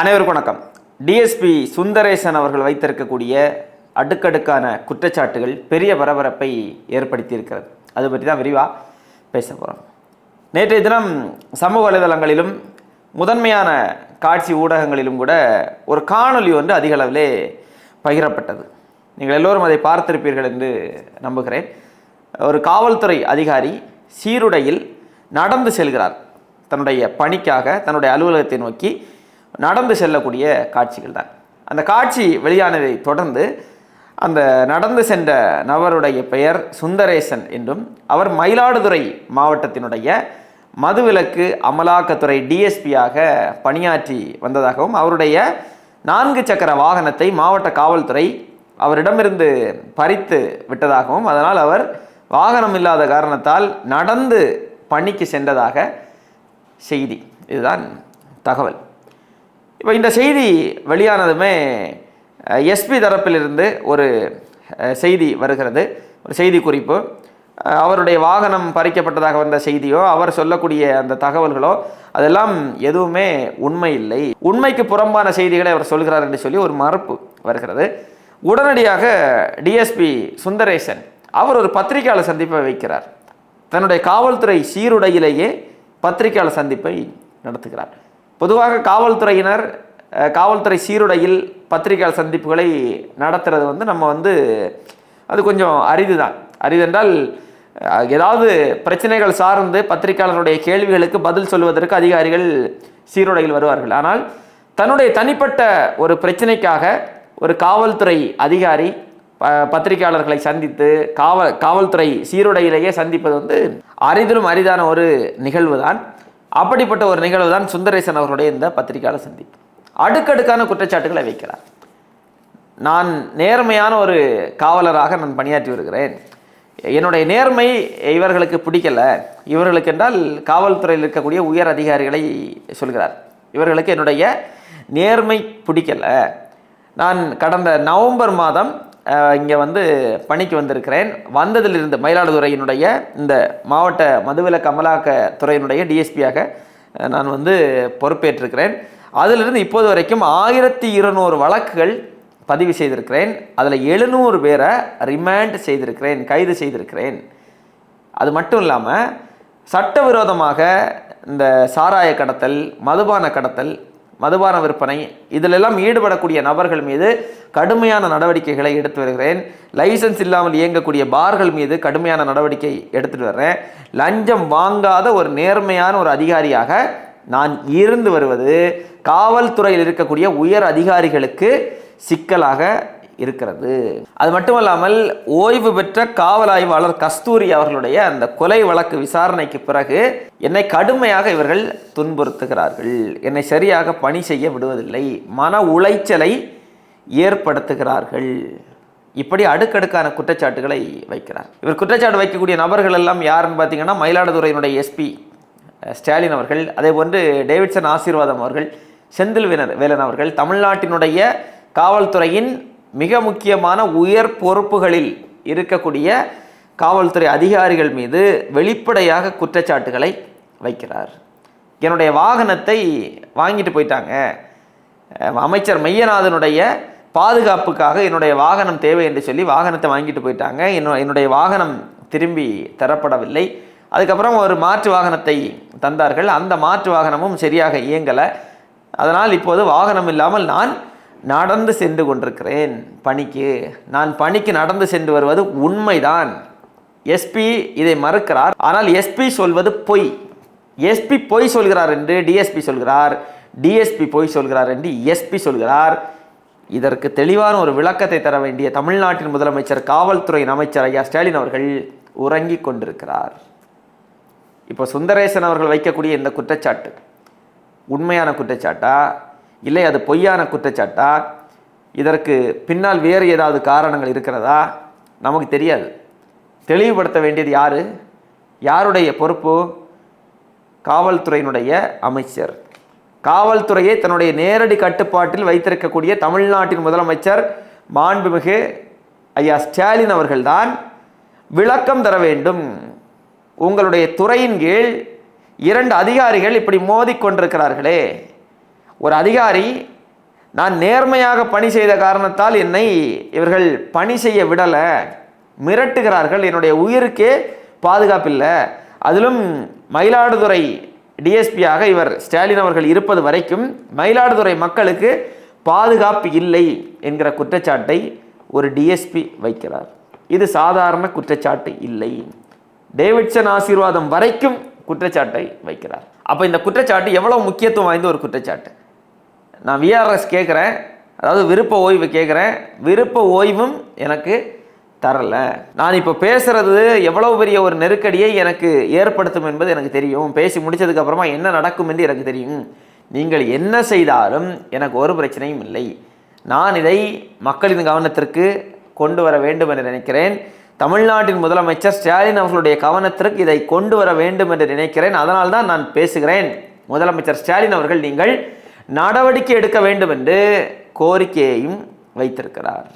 அனைவருக்கும் வணக்கம். டிஎஸ்பி சுந்தரேசன் அவர்கள் வைத்திருக்கக்கூடிய அடுக்கடுக்கான குற்றச்சாட்டுகள் பெரிய பரபரப்பை ஏற்படுத்தியிருக்கிறது. அது பற்றி தான் விரிவாக பேச போகிறோம் நேற்றைய தினம் சமூக வலைதளங்களிலும் முதன்மையான காட்சி ஊடகங்களிலும் கூட ஒரு காணொளி ஒன்று அதிக அளவிலே பகிரப்பட்டது. நீங்கள் எல்லோரும் அதை பார்த்திருப்பீர்கள் என்று நம்புகிறேன். ஒரு காவல்துறை அதிகாரி சீருடையில் நடந்து செல்கிறார். தன்னுடைய பணிக்காக தன்னுடைய அலுவலகத்தை நோக்கி நடந்து செல்லக்கூடிய காட்சிகள் தான். அந்த காட்சி வெளியானதை தொடர்ந்து அந்த நடந்து சென்ற நபருடைய பெயர் சுந்தரேசன் என்றும் அவர் மயிலாடுதுறை மாவட்டத்தினுடைய மதுவிலக்கு அமலாக்கத்துறை டிஎஸ்பியாக பணியாற்றி வந்ததாகவும் அவருடைய நான்கு சக்கர வாகனத்தை மாவட்ட காவல்துறை அவரிடமிருந்து பறித்து விட்டதாகவும் அதனால் அவர் வாகனம் இல்லாத காரணத்தால் நடந்து பணிக்கு சென்றதாக செய்தி. இதுதான் தகவல். இப்போ இந்த செய்தி வெளியானதுமே எஸ்பி தரப்பிலிருந்து ஒரு செய்தி வருகிறது. ஒரு செய்தி குறிப்பு. அவருடைய வாகனம் பறிக்கப்பட்டதாக வந்த செய்தியோ அவர் சொல்லக்கூடிய அந்த தகவல்களோ அதெல்லாம் எதுவுமே உண்மை இல்லை. உண்மைக்கு புறம்பான செய்திகளை அவர் சொல்கிறார் என்று சொல்லி ஒரு மறுப்பு வருகிறது. உடனடியாக டிஎஸ்பி சுந்தரேசன் அவர் ஒரு பத்திரிகையாளர் சந்திப்பை வைக்கிறார். தன்னுடைய காவல்துறை சீருடையிலேயே பத்திரிகையாளர் சந்திப்பை நடத்துகிறார். பொதுவாக காவல்துறையினர் காவல்துறை சீருடையில் பத்திரிகையாளர் சந்திப்புகளை நடத்துறது வந்து நம்ம வந்து அது கொஞ்சம் அரிது தான் அரிதென்றால் ஏதாவது பிரச்சனைகள் சார்ந்து பத்திரிகையாளருடைய கேள்விகளுக்கு பதில் சொல்வதற்கு அதிகாரிகள் சீருடையில் வருவார்கள். ஆனால் தன்னுடைய தனிப்பட்ட ஒரு பிரச்சனைக்காக ஒரு காவல்துறை அதிகாரி ப- பத்திரிகையாளர்களை சந்தித்து காவல் காவல்துறை சீருடையிலேயே சந்திப்பது வந்து அரிதிலும் அரிதான ஒரு நிகழ்வு தான் அப்படிப்பட்ட ஒரு நிகழ்வு தான் சுந்தரேசன் அவர்களுடைய இந்த பத்திரிகையாளர் சந்திப்பு. அடுக்கடுக்கான குற்றச்சாட்டுகளை வைக்கிறார். நான் நேர்மையான ஒரு காவலராக நான் பணியாற்றி வருகிறேன். என்னுடைய நேர்மை இவர்களுக்கு பிடிக்கல. இவர்களுக்கு என்றால் காவல்துறையில் இருக்கக்கூடிய உயர் அதிகாரிகளை சொல்கிறார். இவர்களுக்கு என்னுடைய நேர்மை பிடிக்கல. நான் கடந்த நவம்பர் மாதம் இங்கே வந்து பணிக்கு வந்திருக்கிறேன். வந்ததிலிருந்து மயிலாடுதுறையினுடைய இந்த மாவட்ட மதுவிலக்கு அமலாக்க துறையினுடைய டிஎஸ்பியாக நான் வந்து பொறுப்பேற்றிருக்கிறேன். அதிலிருந்து இப்போது வரைக்கும் ஆயிரத்தி இருநூறு வழக்குகள் பதிவு செய்திருக்கிறேன். அதில் எழுநூறு பேரை ரிமாண்ட் செய்திருக்கிறேன் கைது செய்திருக்கிறேன். அது மட்டும் இல்லாமல் சட்டவிரோதமாக இந்த சாராய கடத்தல் மதுபான கடத்தல் மதுபான விற்பனை இதிலெல்லாம் ஈடுபடக்கூடிய நபர்கள் மீது கடுமையான நடவடிக்கைகளை எடுத்து வருகிறேன். லைசன்ஸ் இல்லாமல் இயங்கக்கூடிய பார்கள் மீது கடுமையான நடவடிக்கை எடுத்துட்டு வர்றேன். லஞ்சம் வாங்காத ஒரு நேர்மையான ஒரு அதிகாரியாக நான் இருந்து வருவது காவல்துறையில் இருக்கக்கூடிய உயர் அதிகாரிகளுக்கு சிக்கலாக இருக்கிறது. அது மட்டுமல்லாமல் ஓய்வு பெற்ற காவல் ஆய்வாளர் கஸ்தூரி அவர்களுடைய அந்த கொலை வழக்கு விசாரணைக்கு பிறகு என்னை கடுமையாக இவர்கள் துன்புறுத்துகிறார்கள். என்னை சரியாக பணி செய்ய விடுவதில்லை. மன உளைச்சலை ஏற்படுத்துகிறார்கள். இப்படி அடுக்கடுக்கான குற்றச்சாட்டுகளை வைக்கிறார். இவர் குற்றச்சாட்டு வைக்கக்கூடிய நபர்கள் எல்லாம் யாருன்னு பார்த்தீங்கன்னா மயிலாடுதுறையினுடைய எஸ்பி ஸ்டாலின் அவர்கள் அதே போன்று டேவிட்சன் ஆசீர்வாதம் அவர்கள் செந்தில் வேலன் வேலன் அவர்கள் தமிழ்நாட்டினுடைய காவல்துறையின் மிக முக்கியமான உயர் பொறுப்புகளில் இருக்கக்கூடிய காவல்துறை அதிகாரிகள் மீது வெளிப்படையாக குற்றச்சாட்டுகளை வைக்கிறார். என்னுடைய வாகனத்தை வாங்கிட்டு போயிட்டாங்க. அமைச்சர் மையநாதனுடைய பாதுகாப்புக்காக என்னுடைய வாகனம் தேவை என்று சொல்லி வாகனத்தை வாங்கிட்டு போயிட்டாங்க. என்னோ என்னுடைய வாகனம் திரும்பி தரப்படவில்லை. அதுக்கப்புறம் ஒரு மாற்று வாகனத்தை தந்தார்கள். அந்த மாற்று வாகனமும் சரியாக இயங்கலை. அதனால் இப்போது வாகனம் இல்லாமல் நான் நடந்து சென்று கொண்டிருக்கிறேன். பணிக்கு. நான் பணிக்கு நடந்து சென்று வருவது உண்மைதான். எஸ்பி இதை மறுக்கிறார். ஆனால் எஸ்பி சொல்வது பொய். எஸ்பி பொய் சொல்கிறார் என்று டிஎஸ்பி சொல்கிறார். டிஎஸ்பி பொய் சொல்கிறார் என்று எஸ்பி சொல்கிறார். இதற்கு தெளிவான ஒரு விளக்கத்தை தர வேண்டிய தமிழ்நாட்டின் முதலமைச்சர் காவல்துறையின் அமைச்சர் ஐயா ஸ்டாலின் அவர்கள் உறங்கிக் கொண்டிருக்கிறார். இப்போ சுந்தரேசன் அவர்கள் வைக்கக்கூடிய இந்த குற்றச்சாட்டு உண்மையான குற்றச்சாட்டா? இல்லை அது பொய்யான குற்றச்சாட்டா? இதற்கு பின்னால் வேறு ஏதாவது காரணங்கள் இருக்கிறதா? நமக்கு தெரியாது. தெளிவுபடுத்த வேண்டியது யார்? யாருடைய பொறுப்பு? காவல்துறையினுடைய அமைச்சர். காவல்துறையை தன்னுடைய நேரடி கட்டுப்பாட்டில் வைத்திருக்கக்கூடிய தமிழ்நாட்டின் முதலமைச்சர் மாண்புமிகு ஐயா ஸ்டாலின் அவர்கள்தான் விளக்கம் தர வேண்டும். உங்களுடைய துறையின் கீழ் இரண்டு அதிகாரிகள் இப்படி மோதிக்கொண்டிருக்கிறார்களே ஒரு அதிகாரி நான் நேர்மையாக பணி செய்த காரணத்தால் என்னை இவர்கள் பணி செய்ய விடலை. மிரட்டுகிறார்கள். என்னுடைய உயிருக்கே பாதுகாப்பில்லை. அதிலும் மயிலாடுதுறை டிஎஸ்பியாக இவர் ஸ்டாலின் அவர்கள் இருப்பது வரைக்கும் மயிலாடுதுறை மக்களுக்கு பாதுகாப்பு இல்லை என்கிற குற்றச்சாட்டை ஒரு டிஎஸ்பி வைக்கிறார். இது சாதாரண குற்றச்சாட்டு இல்லை. டேவிட்சன் ஆசீர்வாதம் வரைக்கும் குற்றச்சாட்டை வைக்கிறார். அப்போ இந்த குற்றச்சாட்டு எவ்வளோ முக்கியத்துவம் வாய்ந்த ஒரு குற்றச்சாட்டு? நான் விஆர்எஸ் கேட்குறேன் அதாவது விருப்ப ஓய்வு கேட்குறேன் விருப்ப ஓய்வும் எனக்கு தரலை. நான் இப்போ பேசுகிறது எவ்வளோ பெரிய ஒரு நெருக்கடியை எனக்கு ஏற்படுத்தும் என்பது எனக்கு தெரியும். பேசி முடித்ததுக்கப்புறமா என்ன நடக்கும் என்று எனக்கு தெரியும். நீங்கள் என்ன செய்தாலும் எனக்கு ஒரு பிரச்சனையும் இல்லை. நான் இதை மக்களின் கவனத்திற்கு கொண்டு வர வேண்டும் என்று நினைக்கிறேன். தமிழ்நாட்டின் முதலமைச்சர் ஸ்டாலின் அவர்களுடைய கவனத்திற்கு இதை கொண்டு வர வேண்டும் என்று நினைக்கிறேன். அதனால்தான் நான் பேசுகிறேன். முதலமைச்சர் ஸ்டாலின் அவர்கள் நீங்கள் நடவடிக்கை எடுக்க வேண்டும் என்று கோரிக்கையையும் வைத்திருக்கிறார்.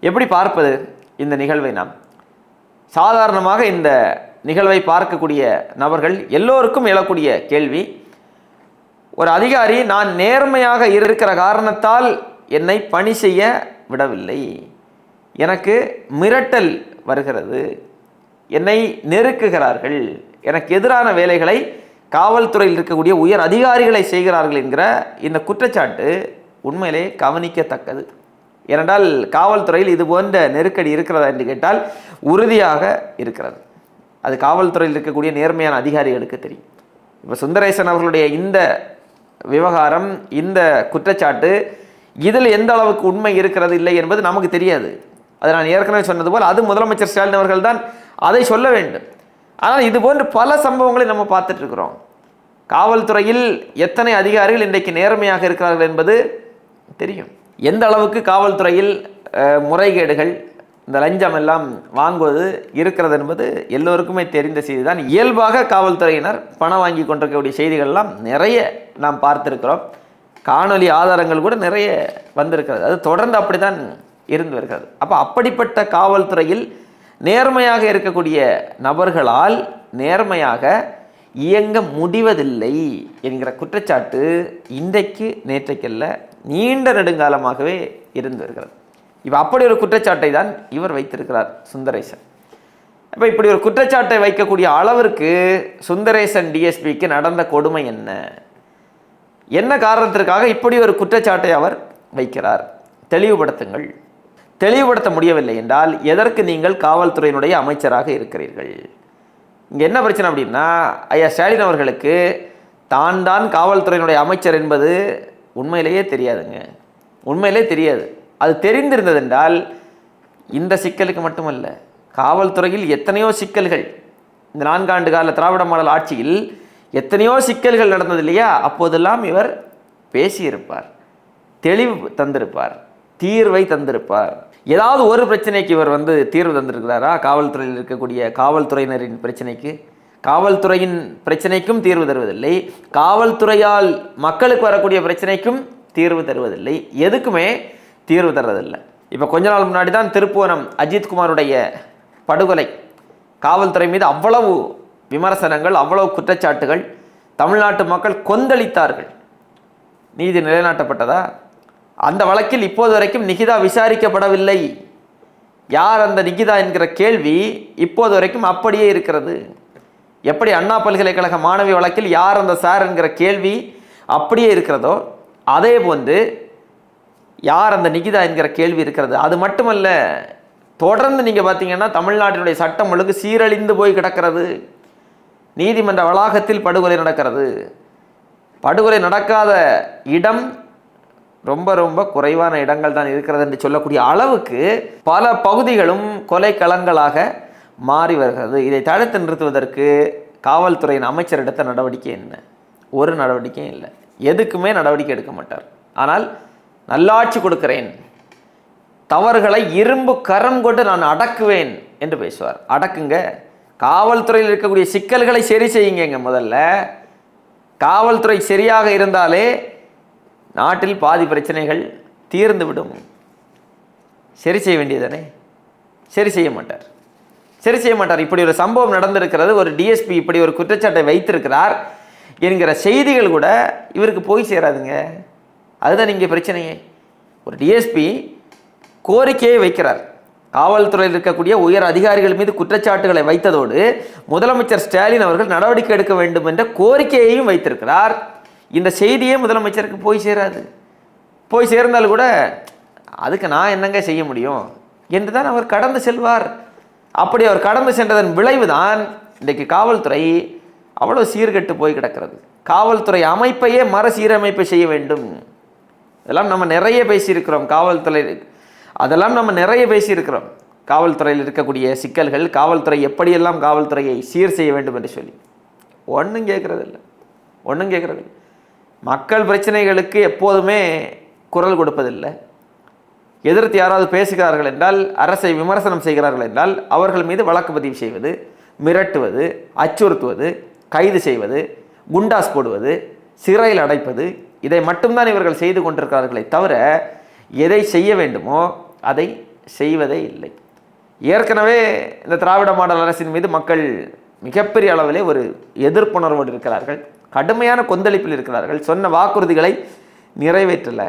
எப்படி பார்ப்பது? இந்த நிகழ்வை நாம் சாதாரணமாக இந்த நிகழ்வை பார்க்கக்கூடிய நபர்கள் எல்லோருக்கும் எழக்கூடிய கேள்வி. ஒரு அதிகாரி நான் நேர்மையாக இருக்கிற காரணத்தால் என்னை பணி செய்ய விடவில்லை. எனக்கு மிரட்டல் வருகிறது. என்னை நெருக்குகிறார்கள். எனக்கு எதிரான வேலைகளை காவல்துறையில் இருக்கக்கூடிய உயர் அதிகாரிகளை செய்கிறார்கள் என்கிற இந்த குற்றச்சாட்டு உண்மையிலே கவனிக்கத்தக்கது. ஏனென்றால் காவல்துறையில் இது போன்ற நெருக்கடி இருக்கிறதா என்று கேட்டால் உறுதியாக இருக்கிறது. அது காவல்துறையில் இருக்கக்கூடிய நேர்மையான அதிகாரிகளுக்கு தெரியும். இப்போ சுந்தரேசன் அவர்களுடைய இந்த விவகாரம் இந்த குற்றச்சாட்டு இதில் எந்த அளவுக்கு உண்மை இருக்கிறது இல்லை என்பது நமக்கு தெரியாது. அது நான் ஏற்கனவே சொன்னது போல் அது முதலமைச்சர் ஸ்டாலின் அவர்கள் தான் அதை சொல்ல வேண்டும். ஆனால் இது போன்ற பல சம்பவங்களை நம்ம பார்த்துட்டு இருக்கிறோம் காவல்துறையில் எத்தனை அதிகாரிகள் இன்றைக்கு நேர்மையாக இருக்கிறார்கள் என்பது தெரியும். எந்த அளவுக்கு காவல்துறையில் முறைகேடுகள் இந்த லஞ்சம் எல்லாம் வாங்குவது இருக்கிறது என்பது எல்லோருக்குமே தெரிந்த செய்தி தான் இயல்பாக காவல்துறையினர் பணம் வாங்கி கொண்டிருக்கக்கூடிய செய்திகள்லாம் நிறைய நாம் பார்த்துருக்கிறோம். காணொலி ஆதாரங்கள் கூட நிறைய வந்திருக்கிறது. அது தொடர்ந்து அப்படித்தான் இருந்து வருகிறது. அப்போ அப்படிப்பட்ட காவல்துறையில் நேர்மையாக இருக்கக்கூடிய நபர்களால் நேர்மையாக இயங்க முடிவதில்லை என்கிற குற்றச்சாட்டு இன்றைக்கு நேற்றைக்கல்ல நீண்ட நெடுங்காலமாகவே இருந்து வருகிறது. இப்போ அப்படி ஒரு குற்றச்சாட்டை தான் இவர் வைத்திருக்கிறார் சுந்தரேசன். இப்போ இப்படி ஒரு குற்றச்சாட்டை வைக்கக்கூடிய அளவிற்கு சுந்தரேசன் டிஎஸ்பிக்கு நடந்த கொடுமை என்ன? என்ன காரணத்திற்காக இப்படி ஒரு குற்றச்சாட்டை அவர் வைக்கிறார்? தெளிவுபடுத்துங்கள். தெளிவுபடுத்த முடியவில்லை என்றால் எதற்கு நீங்கள் காவல்துறையினுடைய அமைச்சராக இருக்கிறீர்கள்? இங்கே என்ன பிரச்சனை அப்படின்னா ஐயா ஸ்டாலின் அவர்களுக்கு தான் தான் காவல்துறையினுடைய அமைச்சர் என்பது உண்மையிலேயே தெரியாதுங்க. உண்மையிலே தெரியாது. அது தெரிந்திருந்ததென்றால் இந்த சிக்கலுக்கு மட்டுமல்ல காவல்துறையில் எத்தனையோ சிக்கல்கள் இந்த நான்காண்டு கால திராவிட மாடல் ஆட்சியில் எத்தனையோ சிக்கல்கள் நடந்தது இல்லையா? அப்போதெல்லாம் இவர் பேசியிருப்பார் தெளிவு தந்திருப்பார் தீர்வை தந்திருப்பார். ஏதாவது ஒரு பிரச்சனைக்கு இவர் வந்து தீர்வு தந்திருக்கிறாரா? காவல்துறையில் இருக்கக்கூடிய காவல்துறையினரின் பிரச்சனைக்கு? காவல்துறையின் பிரச்சனைக்கும் தீர்வு தருவதில்லை. காவல்துறையால் மக்களுக்கு வரக்கூடிய பிரச்சனைக்கும் தீர்வு தருவதில்லை. எதுக்குமே தீர்வு தர்றதில்லை. இப்போ கொஞ்ச நாள் முன்னாடி தான் திருப்புவனம் அஜித்குமாருடைய படுகொலை. காவல்துறை மீது அவ்வளவு விமர்சனங்கள் அவ்வளவு குற்றச்சாட்டுகள் தமிழ்நாட்டு மக்கள் கொந்தளித்தார்கள். நீதி நிலைநாட்டப்பட்டதா? அந்த வழக்கில் இப்போது வரைக்கும் நிகிதா விசாரிக்கப்படவில்லை. யார் அந்த நிகிதா என்கிற கேள்வி இப்போது வரைக்கும் அப்படியே இருக்கிறது. எப்படி அண்ணா பல்கலைக்கழக மாணவி வழக்கில் யார் அந்த சார் என்கிற கேள்வி அப்படியே இருக்கிறதோ அதே போன்று யார் அந்த நிகிதா என்கிற கேள்வி இருக்கிறது. அது மட்டுமல்ல தொடர்ந்து நீங்கள் பார்த்தீங்கன்னா தமிழ்நாட்டினுடைய சட்டம் ஒழுங்கு சீரழிந்து போய் கிடக்கிறது. நீதிமன்ற வளாகத்தில் படுகொலை நடக்கிறது. படுகொலை நடக்காத இடம் ரொம்ப ரொம்ப குறைவான இடங்கள் தான் இருக்கிறது என்று சொல்லக்கூடிய அளவுக்கு பல பகுதிகளும் கொலை களங்களாக மாறி வருகிறது. இதை தடுத்து நிறுத்துவதற்கு காவல்துறையின் அமைச்சர் எடுத்த நடவடிக்கை என்ன? ஒரு நடவடிக்கையும் இல்லை. எதுக்குமே நடவடிக்கை எடுக்க மாட்டார். ஆனால் நல்லாட்சி கொடுக்கிறேன். தவறுகளை இரும்பு கரம் கொண்டு நான் அடக்குவேன் என்று பேசுவார். அடக்குங்க. காவல்துறையில் இருக்கக்கூடிய சிக்கல்களை சரி செய்யுங்க முதல்ல. காவல்துறை சரியாக இருந்தாலே நாட்டில் பாதி பிரச்சனைகள் தீர்ந்துவிடும். சரி செய்ய வேண்டியதானே சரி செய்ய மாட்டார். சரி செய்ய மாட்டார். இப்படி ஒரு சம்பவம் நடந்திருக்கிறது. ஒரு டிஎஸ்பி இப்படி ஒரு குற்றச்சாட்டை வைத்திருக்கிறார் என்கிற செய்திகள் கூட இவருக்கு போய் சேராதுங்க. அதுதான் இங்கே பிரச்சனையே. ஒரு டிஎஸ்பி கோரிக்கையை வைக்கிறார். காவல்துறையில் இருக்கக்கூடிய உயர் அதிகாரிகள் மீது குற்றச்சாட்டுகளை வைத்ததோடு முதலமைச்சர் ஸ்டாலின் அவர்கள் நடவடிக்கை எடுக்க வேண்டும் என்ற கோரிக்கையையும் வைத்திருக்கிறார். இந்த செய்தியே முதலமைச்சருக்கு போய் சேராது. போய் சேர்ந்தால் கூட அதுக்கு நான் என்னங்க செய்ய முடியும்? என்று தான் அவர் கடந்து செல்வார். அப்படி அவர் கடந்து சென்றதன் விளைவு தான் இன்றைக்கு காவல்துறை அவ்வளோ சீர்கெட்டு போய் கிடக்கிறது. காவல்துறை அமைப்பையே மறுசீரமைப்பு செய்ய வேண்டும். இதெல்லாம் நம்ம நிறைய பேசியிருக்கிறோம் காவல்துறை. அதெல்லாம் நம்ம நிறைய பேசியிருக்கிறோம். காவல்துறையில் இருக்கக்கூடிய சிக்கல்கள் காவல்துறை எப்படியெல்லாம் காவல்துறையை சீர் செய்ய வேண்டும் என்று சொல்லி. ஒன்றும் கேட்குறதில்ல. ஒன்றும் கேட்குறதில்ல. மக்கள் பிரச்சனைகளுக்கு எப்போதுமே குரல் கொடுப்பதில்லை. எதிர்த்து யாராவது பேசுகிறார்கள் என்றால் அரசை விமர்சனம் செய்கிறார்கள் என்றால் அவர்கள் மீது வழக்கு பதிவு செய்வது மிரட்டுவது அச்சுறுத்துவது கைது செய்வது குண்டாஸ் போடுவது சிறையில் அடைப்பது இதை மட்டும்தான் இவர்கள் செய்து கொண்டிருக்கிறார்களே தவிர எதை செய்ய வேண்டுமோ அதை செய்வதே இல்லை. ஏற்கனவே இந்த திராவிட மாடல் அரசின் மீது மக்கள் மிகப்பெரிய அளவிலே ஒரு எதிர்ப்புணர்வோடு இருக்கிறார்கள். கடுமையான கொந்தளிப்பில் இருக்கிறார்கள். சொன்ன வாக்குறுதிகளை நிறைவேற்றலை.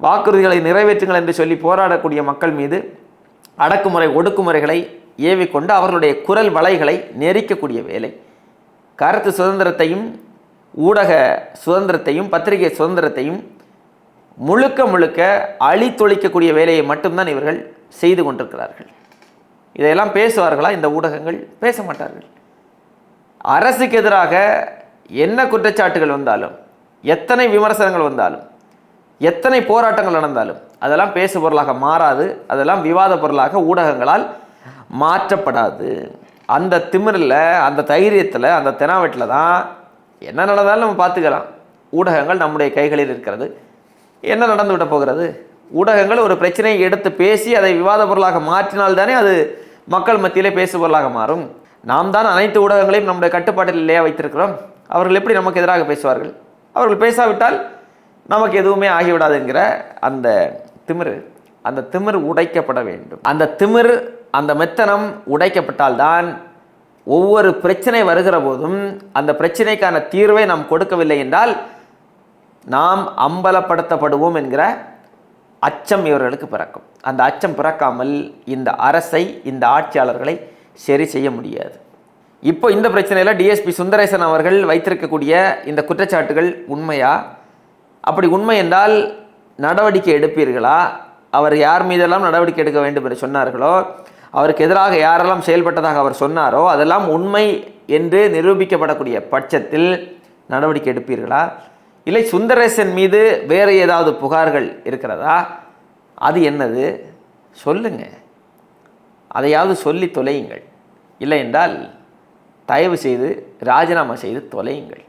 வாக்குறுதிகளை நிறைவேற்றுங்கள் என்று சொல்லி போராடக்கூடிய மக்கள் மீது அடக்குமுறை ஒடுக்குமுறைகளை ஏவிக்கொண்டு அவர்களுடைய குரல் வலைகளை நெரிக்கக்கூடிய வேலை. கருத்து சுதந்திரத்தையும் ஊடக சுதந்திரத்தையும் பத்திரிகை சுதந்திரத்தையும் முழுக்க முழுக்க அழித்தொழிக்கக்கூடிய வேலையை மட்டும்தான் இவர்கள் செய்து கொண்டிருக்கிறார்கள். இதையெல்லாம் பேசுவார்களா? இந்த ஊடகங்கள் பேச மாட்டார்கள். அரசுக்கு எதிராக என்ன குற்றச்சாட்டுகள் வந்தாலும் எத்தனை விமர்சனங்கள் வந்தாலும் எத்தனை போராட்டங்கள் நடந்தாலும் அதெல்லாம் பேசு பொருளாக மாறாது அதெல்லாம் விவாத பொருளாக ஊடகங்களால் மாற்றப்படாது. அந்த திமிரில் அந்த தைரியத்தில் அந்த தெனாவெட்டில் தான் என்ன நடந்தாலும் நம்ம பார்த்துக்கலாம். ஊடகங்கள் நம்முடைய கைகளில் இருக்கிறது. என்ன நடந்து விட போகிறது? ஊடகங்கள் ஒரு பிரச்சனையை எடுத்து பேசி அதை விவாத பொருளாக மாற்றினால்தானே அது மக்கள் மத்தியிலே பேசு பொருளாக மாறும். நாம் தான் அனைத்து ஊடகங்களையும் நம்முடைய கட்டுப்பாட்டில் இல்லையா வைத்திருக்கிறோம்? அவர்கள் எப்படி நமக்கு எதிராக பேசுவார்கள்? அவர்கள் பேசாவிட்டால் நமக்கு எதுவுமே ஆகிவிடாது என்கிற அந்த திமிரு அந்த திமிர் உடைக்கப்பட வேண்டும். அந்த திமிர் அந்த மெத்தனம் உடைக்கப்பட்டால்தான் ஒவ்வொரு பிரச்சனை வருகிற போதும் அந்த பிரச்சனைக்கான தீர்வை நாம் கொடுக்கவில்லை என்றால் நாம் அம்பலப்படுத்தப்படுவோம் என்கிற அச்சம் இவர்களுக்கு பிறக்கும். அந்த அச்சம் பிறக்காமல் இந்த அரசை இந்த ஆட்சியாளர்களை சரி செய்ய முடியாது. இப்போ இந்த பிரச்சனையில் டிஎஸ்பி சுந்தரேசன் அவர்கள் வைத்திருக்கக்கூடிய இந்த குற்றச்சாட்டுகள் உண்மையா? அப்படி உண்மை என்றால் நடவடிக்கை எடுப்பீர்களா? அவர் யார் மீதெல்லாம் நடவடிக்கை எடுக்க வேண்டும் என்று சொன்னார்களோ அவருக்கு எதிராக யாரெல்லாம் செயல்பட்டதாக அவர் சொன்னாரோ அதெல்லாம் உண்மை என்று நிரூபிக்கப்படக்கூடிய பட்சத்தில் நடவடிக்கை எடுப்பீர்களா? இல்லை சுந்தரேசன் மீது வேறு ஏதாவது புகார்கள் இருக்கிறதா? அது என்னது? சொல்லுங்க. அதையாவது சொல்லி தொலையுங்கள். இல்லை என்றால் தயவு செய்து ராஜினாமா செய்து தொலையுங்கள்.